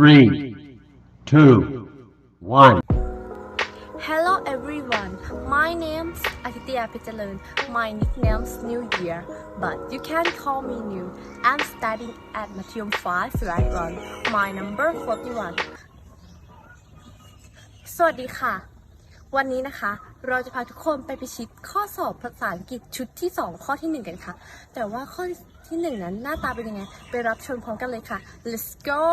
three, two, one. Hello everyone, my name's Akitya Pichalan. My nickname's New Year, but you can call me New. I'm studying at Mathayom 5 right on. My number 41. สวัสดีค่ะ วันนี้นะคะ เราจะพาทุกคนไปพิชิตข้อสอบภาษาอังกฤษชุดที่ 2 ข้อที่ 1 กันค่ะ แต่ว่าข้อที่ 1 นั้นหน้าตาเป็นยังไง ไปรับชมพร้อมกันเลยค่ะ let's go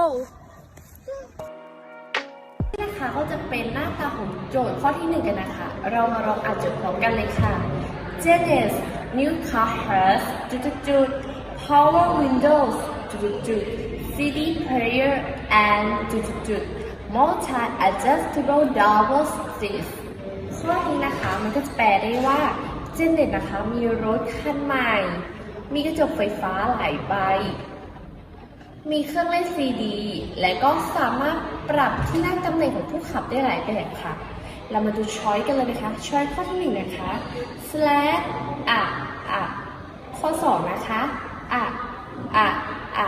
นะคะ ก็จะเป็นหน้าตาของโจทย์ข้อที่หนึ่งกันนะคะ เรามาลองอ่านโจทย์พร้อมกันเลยค่ะ Janice new car has จุดจุดจุด power windows จุดจุด CD player and จุดจุดจุด multi adjustable double seats ข้อนี้นะคะมันก็จะแปลได้ว่าเจเน็ตนะคะมีรถคันใหม่ มีกระจกไฟฟ้าหลายใบ มีเครื่องเล่นซีดี และก็สามารถปรับที่นั่งตำแหน่งของผู้ขับได้หลายแบบค่ะ เรามาดูช้อยกันเลยนะคะ ช้อยข้อที่หนึ่งนะคะ slash อะอะข้อสองนะคะอะอะอะ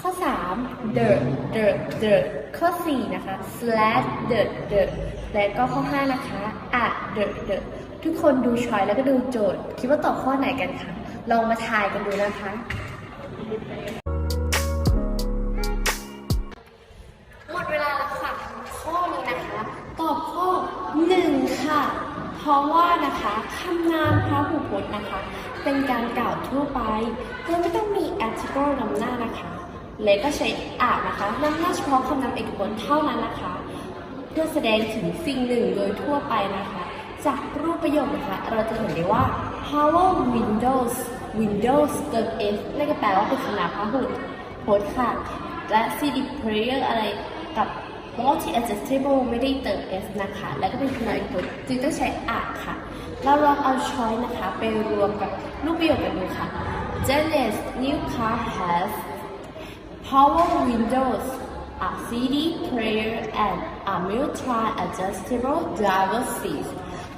ข้อสาม the the the ข้อสี่นะคะ slash the the และก็ข้อห้านะคะอะ the the ทุกคนดูช้อยแล้วก็ดูโจทย์ คิดว่าตอบข้อไหนกันคะ ลองมาทายกันดูนะคะ เพราะว่านะคะคำนามพระหูพจน์นะคะ เป็นการกล่าวทั่วไปโดยไม่ต้องมี article นำหน้านะคะและก็ใช้อานะคะนำหน้าเฉพาะคำนามเอกพจน์เท่านั้นนะคะ เพื่อแสดงถึงสิ่งหนึ่งโดยทั่วไปนะคะ จากรูปประโยคนะคะ เราจะเห็นได้ว่า power windows windows เติม s นั่นก็แปลว่าเป็นคำนามพหูพจน์ค่ะ และ CD player อะไรกับ multi adjustable ไม่ได้เติม s นะคะ แล้วก็เป็นคำนามอกพจน์จึงต้องใช้อาค่ะ เราลองเอาช้อยนะคะ ไปรวมกับรูปประโยคกันดูค่ะ Janice new car has power windows, a CD player, and a multi-adjustable driver seat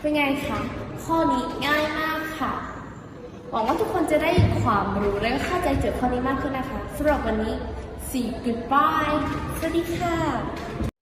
เป็นไงคะ ข้อนี้ง่ายมากค่ะ หวังว่าทุกคนจะได้ความรู้และเข้าใจโจทย์ข้อนี้มากขึ้นนะคะสำหรับวันนี้ see goodbye สวัสดีค่ะ